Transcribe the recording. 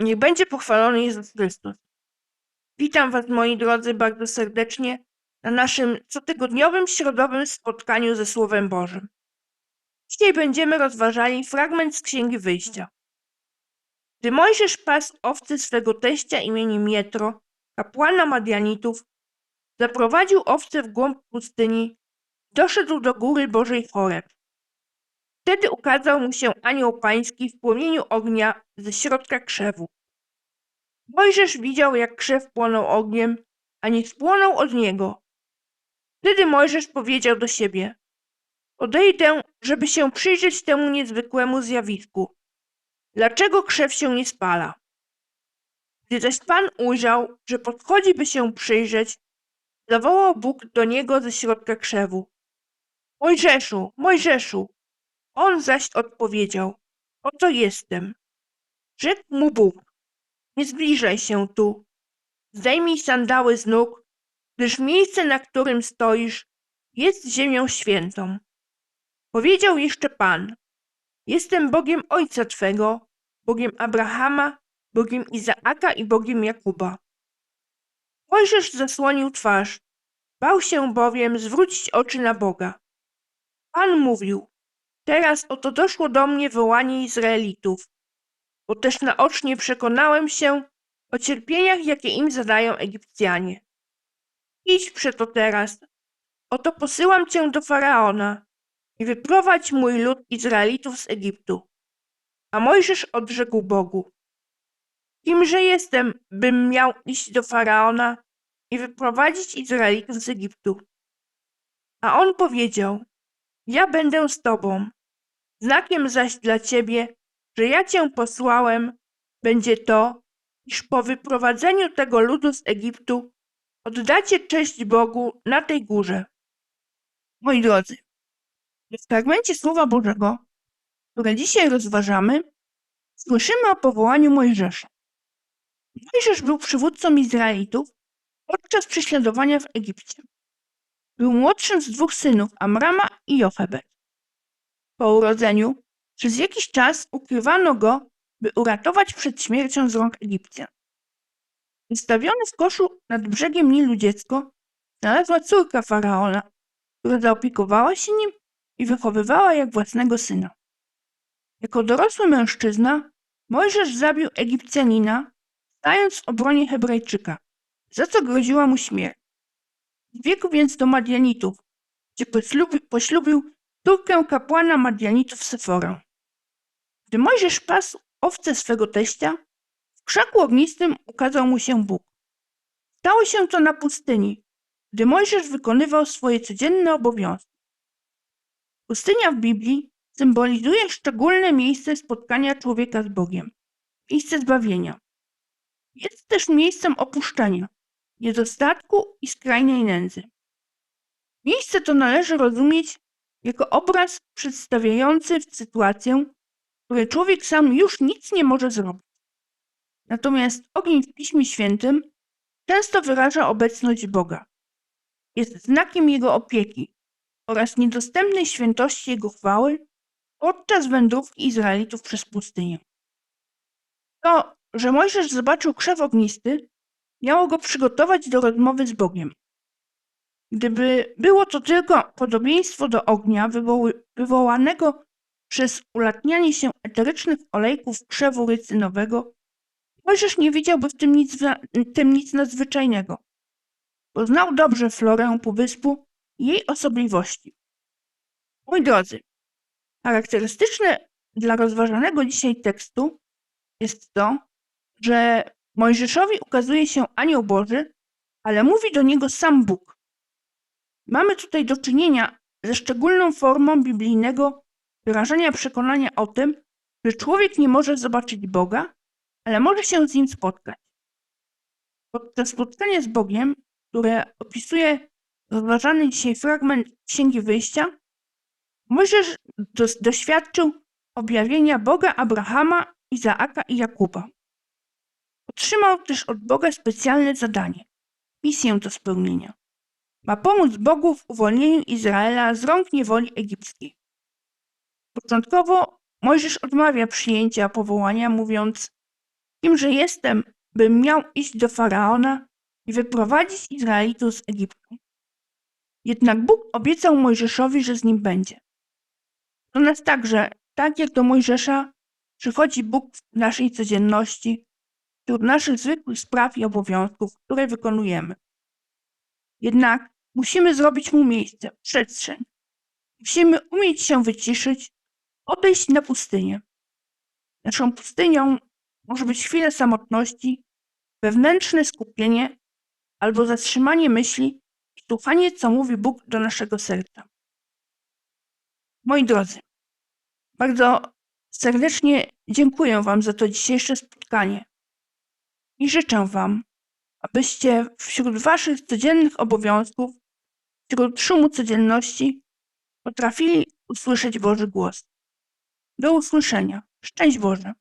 Niech będzie pochwalony Jezus Chrystus. Witam Was, moi drodzy, bardzo serdecznie na naszym cotygodniowym środowym spotkaniu ze Słowem Bożym. Dzisiaj będziemy rozważali fragment z Księgi Wyjścia. Gdy Mojżesz pasł owce swego teścia imieniem Jetro, kapłana Madianitów, zaprowadził owce w głąb pustyni, doszedł do góry Bożej Choreb. Wtedy ukazał mu się anioł pański w płomieniu ognia ze środka krzewu. Mojżesz widział, jak krzew płonął ogniem, a nie spłonął od niego. Wtedy Mojżesz powiedział do siebie: Odejdę, żeby się przyjrzeć temu niezwykłemu zjawisku. Dlaczego krzew się nie spala? Gdy zaś Pan ujrzał, że podchodzi, by się przyjrzeć, zawołał Bóg do niego ze środka krzewu: Mojżeszu, Mojżeszu! On zaś odpowiedział: Oto jestem. Rzekł mu Bóg: Nie zbliżaj się tu. Zdejmij sandały z nóg, gdyż miejsce, na którym stoisz, jest ziemią świętą. Powiedział jeszcze Pan: Jestem Bogiem ojca twego, Bogiem Abrahama, Bogiem Izaaka i Bogiem Jakuba. Mojżesz zasłonił twarz, bał się bowiem zwrócić oczy na Boga. Pan mówił: Teraz oto doszło do mnie wołanie Izraelitów, bo też naocznie przekonałem się o cierpieniach, jakie im zadają Egipcjanie. Idź przeto teraz, oto posyłam cię do Faraona i wyprowadź mój lud Izraelitów z Egiptu. A Mojżesz odrzekł Bogu, kimże jestem, bym miał iść do Faraona i wyprowadzić Izraelitów z Egiptu. A on powiedział, ja będę z tobą. Znakiem zaś dla ciebie, że ja cię posłałem, będzie to, iż po wyprowadzeniu tego ludu z Egiptu oddacie cześć Bogu na tej górze. Moi drodzy, w fragmencie Słowa Bożego, które dzisiaj rozważamy, słyszymy o powołaniu Mojżesza. Mojżesz był przywódcą Izraelitów podczas prześladowania w Egipcie. Był młodszym z dwóch synów Amrama i Jochebed. Po urodzeniu przez jakiś czas ukrywano go, by uratować przed śmiercią z rąk Egipcjan. Wystawiony w koszu nad brzegiem Nilu dziecko znalazła córka faraona, która zaopiekowała się nim i wychowywała jak własnego syna. Jako dorosły mężczyzna Mojżesz zabił Egipcjanina, stając w obronie Hebrajczyka, za co groziła mu śmierć. Zbiegł więc do Madianitów, gdzie poślubi, poślubił córkę kapłana Madianitów Seforę. Gdy Mojżesz pasł owce swego teścia, w krzaku ognistym ukazał mu się Bóg. Stało się to na pustyni, gdy Mojżesz wykonywał swoje codzienne obowiązki. Pustynia w Biblii symbolizuje szczególne miejsce spotkania człowieka z Bogiem, miejsce zbawienia. Jest też miejscem opuszczenia, niedostatku i skrajnej nędzy. Miejsce to należy rozumieć jako obraz przedstawiający sytuację, w której człowiek sam już nic nie może zrobić. Natomiast ogień w Piśmie Świętym często wyraża obecność Boga. Jest znakiem Jego opieki oraz niedostępnej świętości Jego chwały podczas wędrówki Izraelitów przez pustynię. To, że Mojżesz zobaczył krzew ognisty, miało go przygotować do rozmowy z Bogiem. Gdyby było to tylko podobieństwo do ognia wywołanego przez ulatnianie się eterycznych olejków krzewu rycynowego, Mojżesz nie widziałby w tym nic, tym nic nadzwyczajnego, bo znał dobrze florę półwyspu i jej osobliwości. Moi drodzy, charakterystyczne dla rozważanego dzisiaj tekstu jest to, że Mojżeszowi ukazuje się anioł Boży, ale mówi do niego sam Bóg. Mamy tutaj do czynienia ze szczególną formą biblijnego wyrażenia przekonania o tym, że człowiek nie może zobaczyć Boga, ale może się z nim spotkać. Podczas spotkania z Bogiem, które opisuje rozważany dzisiaj fragment Księgi Wyjścia, Mojżesz doświadczył objawienia Boga Abrahama, Izaaka i Jakuba. Otrzymał też od Boga specjalne zadanie, misję do spełnienia. Ma pomóc Bogu w uwolnieniu Izraela z rąk niewoli egipskiej. Początkowo Mojżesz odmawia przyjęcia powołania, mówiąc: Kimże jestem, bym miał iść do faraona i wyprowadzić Izraelitów z Egiptu. Jednak Bóg obiecał Mojżeszowi, że z nim będzie. Do nas także, tak jak do Mojżesza, przychodzi Bóg w naszej codzienności, wśród naszych zwykłych spraw i obowiązków, które wykonujemy. Jednak musimy zrobić mu miejsce, przestrzeń. Musimy umieć się wyciszyć, odejść na pustynię. Naszą pustynią może być chwila samotności, wewnętrzne skupienie albo zatrzymanie myśli i słuchanie, co mówi Bóg do naszego serca. Moi drodzy, bardzo serdecznie dziękuję Wam za to dzisiejsze spotkanie i życzę Wam, abyście wśród Waszych codziennych obowiązków, wśród szumu codzienności, potrafili usłyszeć Boży głos. Do usłyszenia. Szczęść Boże.